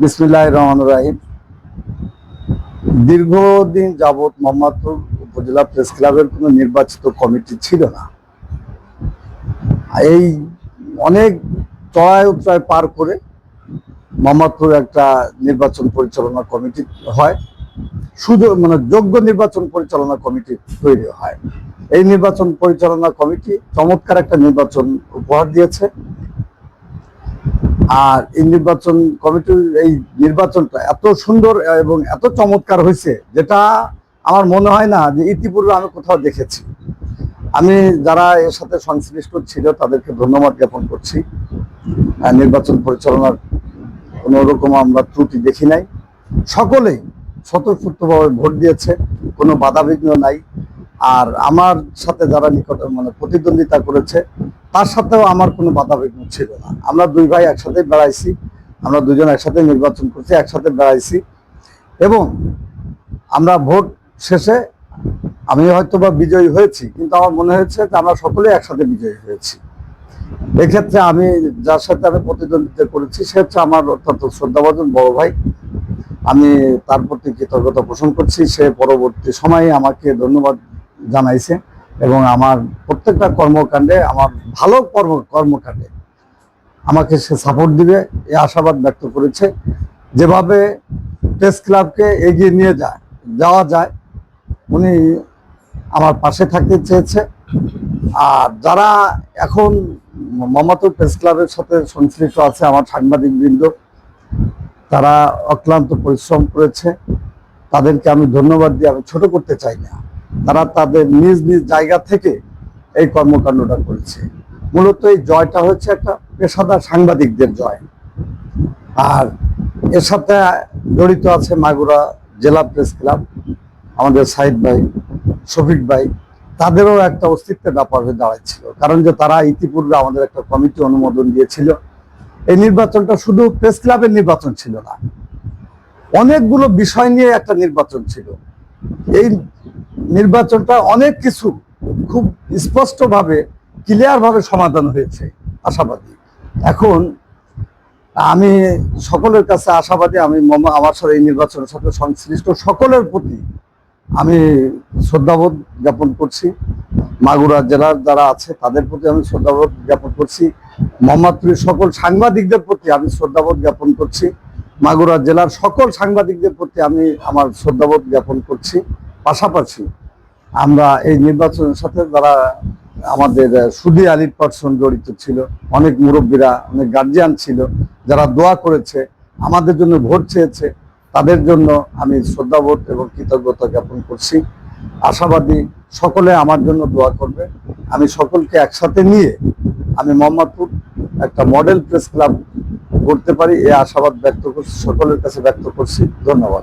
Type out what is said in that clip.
বিসমুল্লাহ রহমান রাহিম দীর্ঘদিন যাবৎ মোহাম্মদপুর উপজেলা প্রেস ক্লাবের কোনো নির্বাচিত কমিটি ছিল না। এই অনেক চড়াই উত্তরায় পার করে মোহাম্মদপুর একটা নির্বাচন পরিচালনা কমিটি হয়। সুযোগ মানে যোগ্য নির্বাচন পরিচালনা কমিটি তৈরি হয়। এই নির্বাচন পরিচালনা কমিটি চমৎকার একটা নির্বাচন উপহার দিয়েছে। আর এই নির্বাচন কমিটির এই নির্বাচনটা এত সুন্দর এবং এত চমৎকার হয়েছে, যেটা আমার মনে হয় না যে ইতিপূর্বে আমি কোথাও দেখেছি। আমি যারা এর সাথে সংশ্লিষ্ট ছিল, তাদেরকে ধন্যবাদ জ্ঞাপন করছি। নির্বাচন পরিচালনার কোনো রকম আমরা ত্রুটি দেখি নাই। সকলেই স্বতঃস্ফূর্তভাবে ভোট দিয়েছে, কোনো বাধাবিঘ্ন নাই। আর আমার সাথে যারা নিকট মানে প্রতিদ্বন্দ্বিতা করেছে তার সাথেও আমার কোনো বাধাবিঘ্ন ছিল না। আমরা দুই ভাই একসাথে বেড়াইছি, আমরা দুজন একসাথে নির্বাচন করছি, একসাথে বেড়াইছি। এবং আমরা ভোট শেষে আমি হয়তো বা বিজয়ী হয়েছি, কিন্তু আমার মনে হয়েছে যে আমরা সকলে একসাথে বিজয়ী হয়েছি। এক্ষেত্রে আমি যার সাথে আমি প্রতিদ্বন্দ্বিতা করেছি, সে হচ্ছে আমার অত্যন্ত শ্রদ্ধাভাজন বড় ভাই। আমি তার প্রতি কৃতজ্ঞতা পোষণ করছি, সে পরবর্তী সময়ে আমাকে ধন্যবাদ জানাইছে। এবং আমার প্রত্যেকটা কর্মকাণ্ডে, আমার ভালো কর্ম, কর্মকাণ্ডে আমাকে সে সাপোর্ট দিবে এই আশাবাদ ব্যক্ত করেছে। যেভাবে প্রেস ক্লাবকে এগিয়ে নিয়ে যায়, যাওয়া যায়, উনি আমার পাশে থাকতে চেয়েছে। আর যারা এখন মমাতুর প্রেস ক্লাবের সাথে সংশ্লিষ্ট আছে আমার সাংবাদিক বৃন্দ তারা অক্লান্ত পরিশ্রম করেছে। তাদেরকে আমি ধন্যবাদ দিয়ে আমি ছোট করতে চাই না। তারা তাদের নিজ নিজ জায়গা থেকে এই কর্মকাণ্ডটা করেছে। মূলত এই জয়টা হচ্ছে একটা পেশাদার সাংবাদিকদের জয়। আর এর সাথে জড়িত আছে মাগুরা জেলা প্রেস ক্লাব, আমাদের সাইদ ভাই, শফিক ভাই, তাদেরও একটা অস্তিত্বের ব্যাপার হয়ে দাঁড়াচ্ছিল। কারণ যে তারা ইতিপূর্বে আমাদের একটা কমিটি অনুমোদন দিয়েছিল। এই নির্বাচনটা শুধু প্রেস ক্লাবের নির্বাচন ছিল না, অনেকগুলো বিষয় নিয়ে একটা নির্বাচন ছিল। এই নির্বাচনটা অনেক কিছু খুব স্পষ্টভাবে ক্লিয়ার ভাবে সমাধান হয়েছে, আশাবাদী। এখন আমি সকলের কাছে আশাবাদী, আমি আমার সাথে এই নির্বাচনের সাথে সংশ্লিষ্ট সকলের প্রতি আমি শ্রদ্ধাবোধ জ্ঞাপন করছি। মাগুরা জেলার যারা আছে, তাদের প্রতি আমি শ্রদ্ধাবোধ জ্ঞাপন করছি। মোহাম্মদপুরের সকল সাংবাদিকদের প্রতি আমি শ্রদ্ধাবোধ জ্ঞাপন করছি। মাগুরা জেলার সকল সাংবাদিকদের প্রতি আমি আমার শ্রদ্ধাবোধ জ্ঞাপন করছি। পাশাপাশি আমরা এই নির্বাচনের সাথে যারা আমাদের সুদী আলির পার্সন জড়িত ছিল, অনেক মুরব্বীরা, অনেক গার্জিয়ান ছিল, যারা দোয়া করেছে, আমাদের জন্য ভোট চেয়েছে, তাদের জন্য আমি শ্রদ্ধাবোধ এবং কৃতজ্ঞতা জ্ঞাপন করছি। আশাবাদী সকলে আমার জন্য দোয়া করবে। আমি সকলকে একসাথে নিয়ে আমি মোহাম্মদপুর একটা মডেল প্রেস ক্লাব করতে পারি, এই আশাবাদ ব্যক্ত করছি, সকলের কাছে ব্যক্ত করছি। ধন্যবাদ।